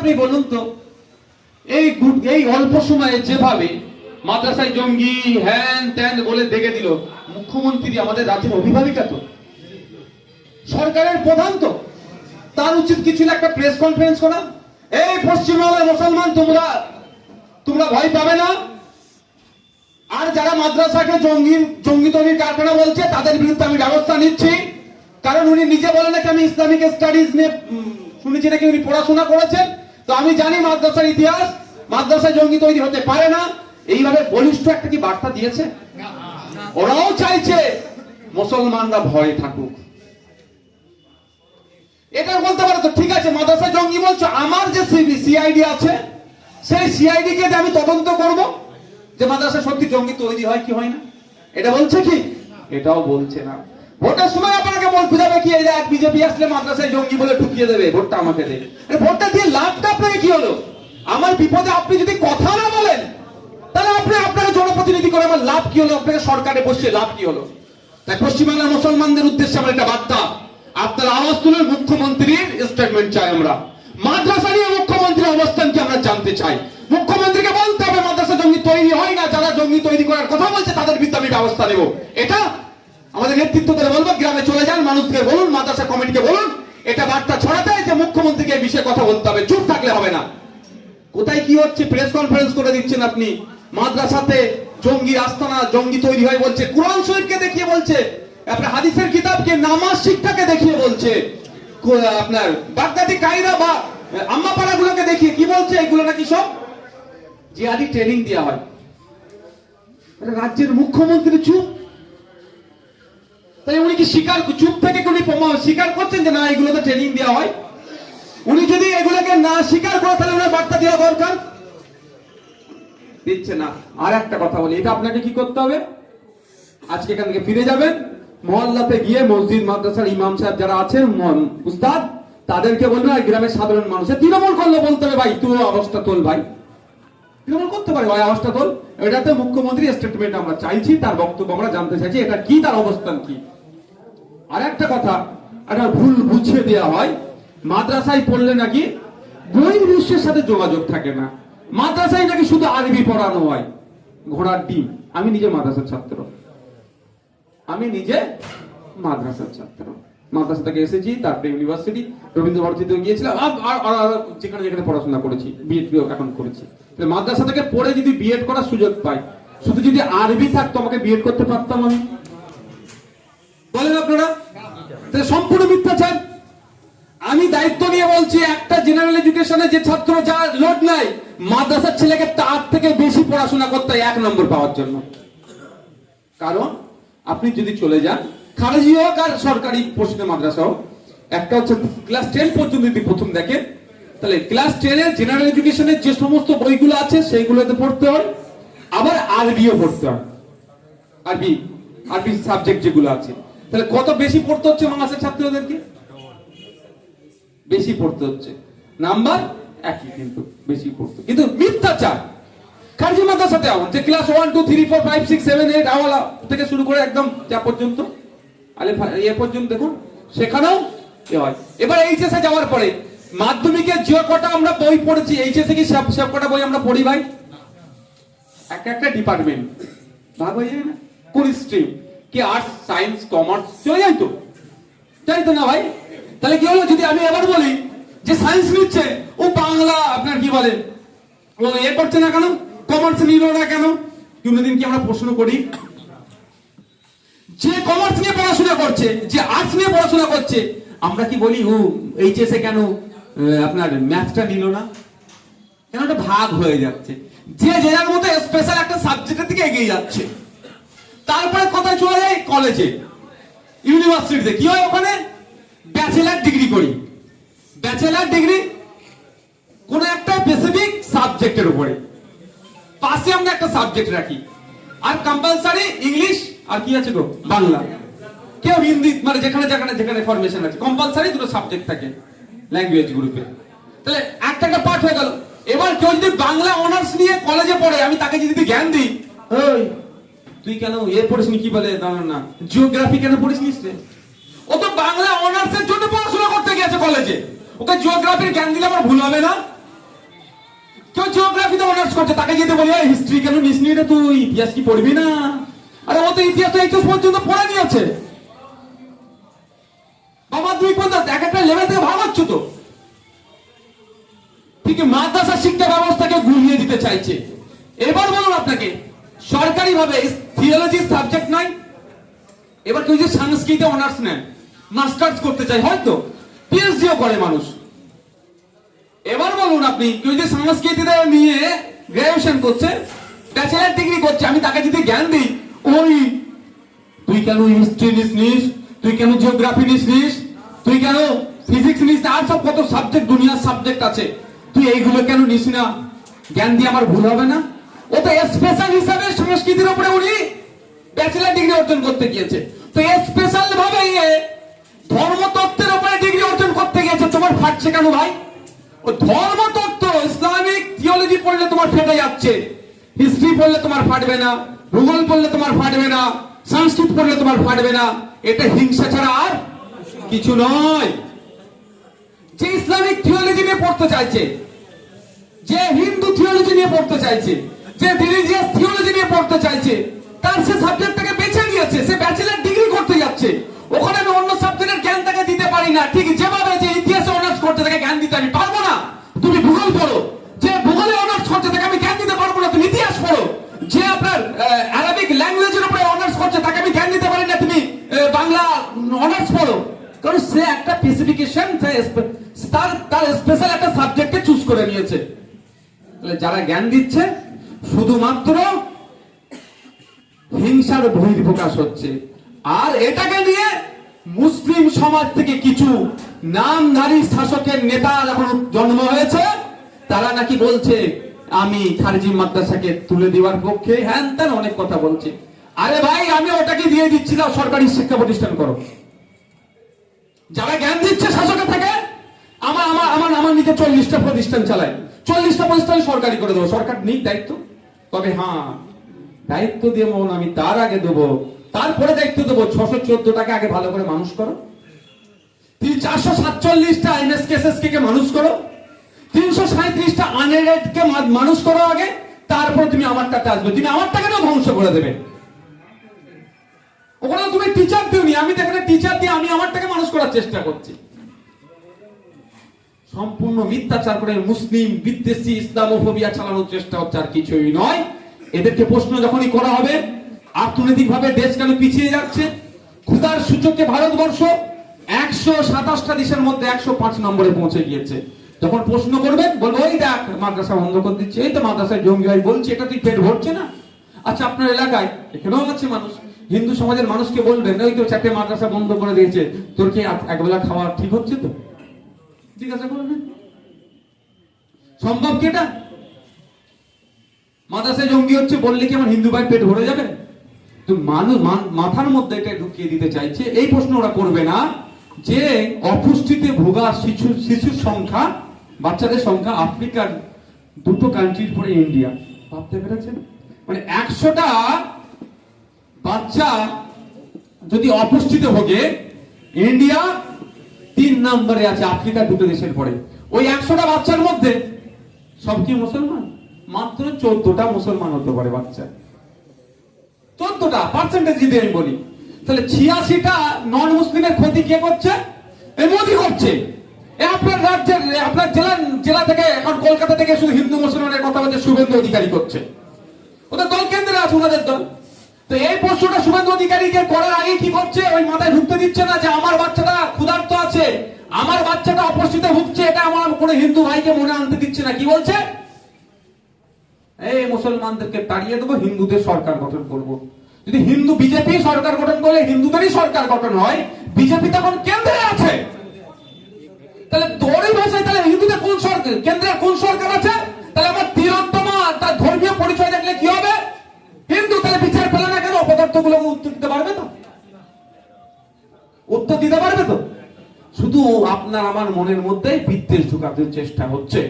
আপনি বলুন তো, এই এই অল্প সময়ে যেভাবে মাদ্রাসায় জঙ্গি, হ্যান ত্যান বলে দেখে দিল, মুখ্যমন্ত্রী আমাদের রাজ্যের অভিভাবিকা তো? সরকারের প্রধান তো? তার উচিত কি ছিল একটা প্রেস কনফারেন্স করা। এই পশ্চিমবাংলার মুসলমান তোমরা তোমরা ভয় পাবে না। আর যারা মাদ্রাসাকে জঙ্গি জঙ্গি তৈরির কারখানা বলছে, তাদের বিরুদ্ধে আমি ব্যবস্থা নিচ্ছি। কারণ উনি নিজে বলেন নাকি আমি ইসলামিক স্টাডিজ নিয়ে শুনেছি নাকি উনি পড়াশোনা করেছেন। তো আমি জানি মাদ্রাসার ইতিহাস মাদ্রাসায় জঙ্গি তৈরি হতে পারে না। এইভাবে বলিষ্ঠ একটা কি বার্তা দিয়েছে? ওরাও চাইছে মুসলমানরা ভয়ে থাকুক। এটা বলতে পারো তো ঠিক আছে মাদ্রাসা জঙ্গি বলছো আমার যে সিআইডি আছে সেই সিআইডি কে আমি তদন্ত করব যে মাদ্রাসা সত্যি জঙ্গি তৈরি হয় কি হয় না। এটা বলছে কি? এটাও বলছে না। ভোটের সময় কি এই এক বিজেপি আসলে মাদ্রাসায় জঙ্গি বলে দেবে, ভোটটা আমাকে দে আরে ভোটটা দিয়ে লাভটা কি হলো? আমার বিপদে আপনি যদি কথা না বলেন, তাহলে আপনি জনপ্রতিনিধি করে আমার লাভ কি হলো? আপনাকে সরকারে বসিয়ে লাভ কি হলো? তাই পশ্চিমবাংলার মুসলমানদের উদ্দেশ্যে আমার একটা বার্তা। আপনার আওয়াজ তুলে মুখ্যমন্ত্রীর স্টেটমেন্ট চাই আমরা। মাদ্রাসা নিয়ে মুখ্যমন্ত্রীর অবস্থান কি আমরা জানতে চাই? মুখ্যমন্ত্রীকে বলতে হবে, মাদ্রাসা জঙ্গি তৈরি হয় না, যারা জঙ্গি তৈরি করার কথা বলছে, তাদের আমি ব্যবস্থা নেব। এটা আমাদের নেতৃত্ব নেতৃত্বদের বলব, গ্রামে চলে যান, মানুষকে বলুন, মাদ্রাসা কমিটিকে বলুন, এটা বার্তা ছড়াতে যে মুখ্যমন্ত্রীকে এই বিষয়ে কথা বলতে হবে, চুপ থাকলে হবে না। কোথায় কি হচ্ছে? প্রেস কনফারেন্স করে দিচ্ছেন আপনি। মাদ্রাসাতে জঙ্গি আস্তানা, জঙ্গি তৈরি হয় বলছে, কোরআন শরীফকে দেখিয়ে বলছে, আপনার হাদিসের কিতাবকে, নামাজ শিক্ষাকে দেখিয়ে বলছে। আপনার বাগদাদি কায়দা বা আম্মা পাড়াগুলোকে দেখিয়ে কি বলছে? এগুলো নাকি সব জিহাদি ট্রেনিং দেওয়া হয়। রাজ্যের মুখ্যমন্ত্রী চুপ। কি স্বীকার চুপ থেকে উনি স্বীকার করছেন যে না, এগুলোতে ট্রেনিং দেওয়া হয়? উনি যদি এগুলোকে না স্বীকার করে, তাহলে ওনার বার্তা দেওয়া দরকার? দিচ্ছে না। আর একটা কথা বলি, এটা আপনাকে কি করতে হবে? আজকে এখান থেকে ফিরে যাবেন। মহল্লাতে গিয়ে মসজিদ, মাদ্রাসার ইমাম সাহেব যারা আছেন উস্তাদ, তাদেরকে বলবেন, আর গ্রামের সাধারণ মানুষের তৃণমূল করলে বলতে হবে ভাই। তুই অবস্থা তোল ভাই। তৃণমূল করতে পারে ভাই, আওয়াজটা তোল। এটাতে মুখ্যমন্ত্রী স্টেটমেন্ট আমরা চাইছি, তার বক্তব্য আমরা জানতে চাইছি। এটা কি, তার অবস্থান কি? আর একটা কথা, একটা ভুল বুঝিয়ে দেওয়া হয়। মাদ্রাসায় পড়লে নাকি বহির্বিশ্বের সাথে যোগাযোগ থাকে না। মাদ্রাসায় নাকি শুধু আরবি পড়ানো হয়। ঘোড়ার ডিম। আমি নিজে মাদ্রাসার ছাত্র। আমি নিজে মাদ্রাসার ছাত্র। মাদ্রাসা থেকে এসেছি, তারপরে ইউনিভার্সিটি রবীন্দ্র ভারতীতে গিয়েছিলাম আর যেখানে যেখানে পড়াশোনা করেছি বিএড এখন করেছি। মাদ্রাসা থেকে পড়ে যদি বিএড করার সুযোগ পাই, শুধু যদি আরবি থাকতো, আমাকে বিএড করতে পারতাম আমি? বলেন আপনারা? সম্পূর্ণ মিথ্যাচার। আমি দায়িত্ব নিয়ে বলছি, একটা জেনারেল এডুকেশনে যে ছাত্র যা লোড নাই, মাদ্রাসার ছেলেকে তার থেকে বেশি পড়াশোনা করতে এক নম্বর পাওয়ার জন্য। কারণ, আপনি যদি চলে যান, খারেজি হোক আর সরকারি পশ্চিম মাদ্রাসা হোক, একটা হচ্ছে ক্লাস টেন পর্যন্ত যদি প্রথম দেখেন, তাহলে ক্লাস টেনের জেনারেল এডুকেশনের যে সমস্ত বইগুলো আছে, সেইগুলোতে পড়তে হয়, আবার আরবিও পড়তে হয়। আরবি আরবি সাবজেক্ট যেগুলো আছে। তাহলে কত বেশি পড়তে হচ্ছে মাদ্রাসার ছাত্রদেরকে? বেশি পড়তে হচ্ছে। নাম্বার একই, কিন্তু বেশি পড়তে কিন্তু মিথ্যাচার। খারজি মাদ্রাসাতে এমন যে class one two three four five six seven eight আওয়ালা থেকে শুরু করে একদম যা পর্যন্ত আলে এ পর্যন্ত দেখুন, সেখানেও এ হয়। এবার এইচএস যাওয়ার পরে মাধ্যমিকে যে কটা আমরা বই পড়েছি এইচএস কি সব সব কটা বই আমরা পড়ি ভাই? এক একটা ডিপার্টমেন্ট ভাগ হয়ে যায় না? কোন স্ট্রিম কি আর্টস সায়েন্স কমার্স চলে যায় তো। তাই তো না ভাই। তাহলে কি হলো? যদি আমি এবার বলি যে সায়েন্স নিচ্ছে, ও বাংলা, আপনার কি বলে? ও এ করছে না কেন? কমার্স নিল না কেন? কোনোদিন কি আমরা প্রশ্ন করি? যে কমার্স নিয়ে পড়াশোনা করছে, যে আর্টস নিয়ে পড়াশোনা করছে, আমরা কি বলি, ও এইচএস কেন আপনার ম্যাথটা নিল না? কেন? ভাগ হয়ে যাচ্ছে। যে যে যার মতো স্পেশাল একটা সাবজেক্টের দিকে এগিয়ে যাচ্ছে। তারপরে কোথায় চলে যায়? কলেজে। ইউনিভার্সিটিতে কি হয় ওখানে? ব্যাচেলার ডিগ্রি করি। ব্যাচেলার ডিগ্রি কোন একটা স্পেসিফিক সাবজেক্টের উপরে। পাশে আমরা একটা সাবজেক্ট রাখি। আর কম্পালসারি ইংলিশ আর কি আছে গো? বাংলা। কেউ হিন্দি মানে যেখানে যেখানে যেখানে ফরমেশন আছে। কম্পালসারি দুটো সাবজেক্ট থাকে ল্যাঙ্গুয়েজ গ্রুপে তাহলে একটা একটা পার্ট হয়ে গেল। এবার কেউ যদি বাংলা অনার্স নিয়ে কলেজে পড়ে, আমি তাকে যদি জ্ঞান দিই তুই কেন এ পড়িসনি কি বলে দাঁড়ান না? জিওগ্রাফি কেন পড়িসনিস ও তো বাংলা অনার্সের জন্য পড়াশোনা করতে গেছে কলেজে ওকে জিওগ্রাফির জ্ঞান দিলে আমার ভুল হবে না? কেউ জিওগ্রাফিতে অনার্স করছে, তাকে যেতে বলি হিস্ট্রি কেন রে তুই? ইতিহাস কি পড়বি না? আরে ও তো ইতিহাস পর্যন্ত পড়া নিয়েছে। বাবা এক একটা লেভেল থেকে হচ্ছে তো। মাদ্রাসা শিক্ষা ব্যবস্থাকে গুলিয়ে দিতে চাইছে। এবার বলুন আপনাকে সরকারি ভাবে থিওলজি সাবজেক্ট নাই। এবার কেউ যে সংস্কৃতে অনার্স নেন মাস্টার্স করতে চায়, হয়তো পিএইচডিও করে মানুষ। এবার বলুন আপনি, কেউ যে সংস্কৃতিতে নিয়ে গ্রাজুয়েশন করছে ব্যাচেলার ডিগ্রি করছে, আমি তাকে যদি জ্ঞান দিই, ওই, তুই কেন হিস্ট্রি নিস নিস তুই কেন জিওগ্রাফি নিস নিস তুই কেন ফিজিক্স নিস? আর সব কত সাবজেক্ট দুনিয়ার সাবজেক্ট আছে। তুই এইগুলো কেন নিস না? জ্ঞান দিয়ে আমার ভুল হবে না? ও তো স্পেশাল হিসাবে সংস্কৃতির উপরে উনি ব্যাচেলার ডিগ্রি অর্জন করতে গিয়েছে। তো স্পেশাল ভাবে ধর্মতত্ত্বের উপরে ডিগ্রি অর্জন করতে গিয়েছে। তোমার ফাটছে কেন ভাই? ও ধর্মতত্ত্ব ইসলামিক থিওলজি পড়লে তোমার ফেটে যাচ্ছে। হিস্ট্রি পড়লে তোমার ফাটবে না। ভূগোল পড়লে তোমার ফাটবে না। সংস্কৃত পড়লে তোমার ফাটবে না। এটা হিংসা ছাড়া আর কিছু নয়। যে ইসলামিক থিওলজি নিয়ে পড়তে চাইছে, যে হিন্দু থিওলজি নিয়ে পড়তে চাইছে যে রিলিজিয়াস থিওলজি নিয়ে পড়তে চাইছে, তার সে সাবজেক্টটাকে বেছে নিয়েছে, সে ব্যাচেলার ডিগ্রি করতে যাচ্ছে। ওখানে আমি অন্য সাবজেক্টের জ্ঞান তাকে দিতে পারি না। ঠিক যেভাবে যে ইতিহাসে অনার্স করতে তাকে জ্ঞান দিতে আমি পারব না। তুমি ভূগোল পড়ো। যে ভূগোলে অনার্স করছে তাকে আমি জ্ঞান দিতে পারব না, তুমি ইতিহাস পড়ো। যে আপনার অ্যারাবিক ল্যাঙ্গুয়েজের উপরে অনার্স করছে, তাকে আমি জ্ঞান দিতে পারি না, তুমি বাংলা অনার্স পড়ো। কারণ সে একটা স্পেসিফিকেশন তার তার স্পেশাল একটা সাবজেক্টে চুজ করে নিয়েছে। তাহলে যারা জ্ঞান দিচ্ছে শুধুমাত্র হিংসার বহির্প্রকাশ হচ্ছে। আর এটাকে নিয়ে মুসলিম সমাজ থেকে কিছু নামধারী শাসকের নেতা যখন জন্ম হয়েছে, তারা নাকি বলছে, আমি খারিজি মাদ্রাসাকে তুলে দেওয়ার পক্ষে হ্যান ত্যান অনেক কথা বলছে। আরে ভাই, আমি ওটাকে দিয়ে দিচ্ছি না, সরকারি শিক্ষা প্রতিষ্ঠান করো। যারা জ্ঞান দিচ্ছে শাসকের থেকে, আমার আমার আমার আমার নিচে চল্লিশটা প্রতিষ্ঠান চালায়। চল্লিশটা প্রতিষ্ঠান সরকারি করে দেবো। সরকার নিক দায়িত্ব। তবে হ্যাঁ দায়িত্ব দিয়ে মন আমি তার আগে দেবো। তারপরে দায়িত্ব দেবো। ছশো চোদ্দটাকে আগে ভালো করে মানুষ করো। তিন চারশো সাতচল্লিশটা এনএস কেসেস কে মানুষ করো। তিনশো সাঁত্রিশটা আনএডেড কে মানুষ করো আগে। তারপর তুমি আমারটাতে আসবে। তুমি আমারটাকে না ধ্বংস করে দেবে। ওখানে তুমি টিচার দিওনি। আমি তো এখানে টিচার দিয়ে আমি আমারটাকে মানুষ করার চেষ্টা করছি। সম্পূর্ণ মিথ্যাচার করে মুসলিম, বিদ্বেষী, ইসলামোফোবিয়া চালানোর চেষ্টা হচ্ছে আর কিছুই নয়। এদেরকে প্রশ্ন যখনই করা হবে অর্থনৈতিক ভাবে দেশ কেন পিছিয়ে যাচ্ছে? ক্ষুধার সূচকে ভারতবর্ষ একশো সাতাশটা দেশের মধ্যে একশো পাঁচ নম্বরে পৌঁছে গিয়েছে। যখন প্রশ্ন করবেন, বলব ওই দেখ, মাদ্রাসা বন্ধ করে দিচ্ছে, এই তো মাদ্রাসায় জঙ্গি হয় বলছে, এটা তুই পেট ভরছে না? আচ্ছা আপনার এলাকায় এখানেও আছে মানুষ। হিন্দু সমাজের মানুষকে বলবেন, ওই তো চারটে মাদ্রাসা বন্ধ করে দিয়েছে, তোর কি একবেলা খাওয়া ঠিক হচ্ছে তো? সম্ভব কি মাদ্রাসায় জঙ্গি হচ্ছে বললে কি আমার হিন্দু ভাই পেট ভরে যাবে? তো মানুষ মাথার মধ্যে এটা ঢুকিয়ে দিতে চাইছে, এই প্রশ্ন ওরা করবে না যে অপুষ্টিতে ভোগা শিশু, শিশুর সংখ্যা, বাচ্চাদের সংখ্যা আফ্রিকার দুটো কান্ট্রির পরে ইন্ডিয়া ভাবতে পেরেছেন? মানে একশোটা বাচ্চা যদি অপুষ্টিতে ভোগে ইন্ডিয়া তিন নম্বরে আছে আফ্রিকা দুটো দেশের পরে। ওই একশোটা বাচ্চার মধ্যে সব কি মুসলমান? মাত্র চোদ্দটা মুসলমান হতে পারে বাচ্চা। চোদ্দটা পার্সেন্টেজ যদি আমি বলি, তাহলে ছিয়াশিটা নন মুসলিমের ক্ষতি কে করছে? এ মোদি করছে। আপনার রাজ্যের আপনার জেলা জেলা থেকে এখন কলকাতা থেকে শুধু হিন্দু মুসলমানের কথা বলছে, শুভেন্দু অধিকারী করছে। ওদের দল কেন্দ্রে আছে, ওনাদের দল। তো এই প্রশ্নটা শুভেন্দু অধিকারীকে করার আগে কি করছে ওই মাথায় ঢুকতে দিচ্ছে না যে আমার বাচ্চাটা ক্ষুধার্ত আছে। আমার বাচ্চাটা ভুগছে, এটা আমার হিন্দু ভাইকে মনে আনতে দিচ্ছে না। কি বলছে? এই মুসলমানদেরকে তাড়িয়ে দেবো, হিন্দুদের সরকার গঠন করব। যদি হিন্দু বিজেপি সরকার গঠন করলে হিন্দুদেরই সরকার গঠন হয়, বিজেপি তখন কেন্দ্রে আছে। তাহলে তোরই ভাষায় তাহলে হিন্দুদের কোন সরকার কেন্দ্রের কোন সরকার আছে? গুলোকে উত্তর দিতে পারবে তো? উত্তর দিতে পারবে তো? শুধু আপনার আমার মনের মধ্যে বিদ্বেষ ঢুকাতে চেষ্টা হচ্ছে।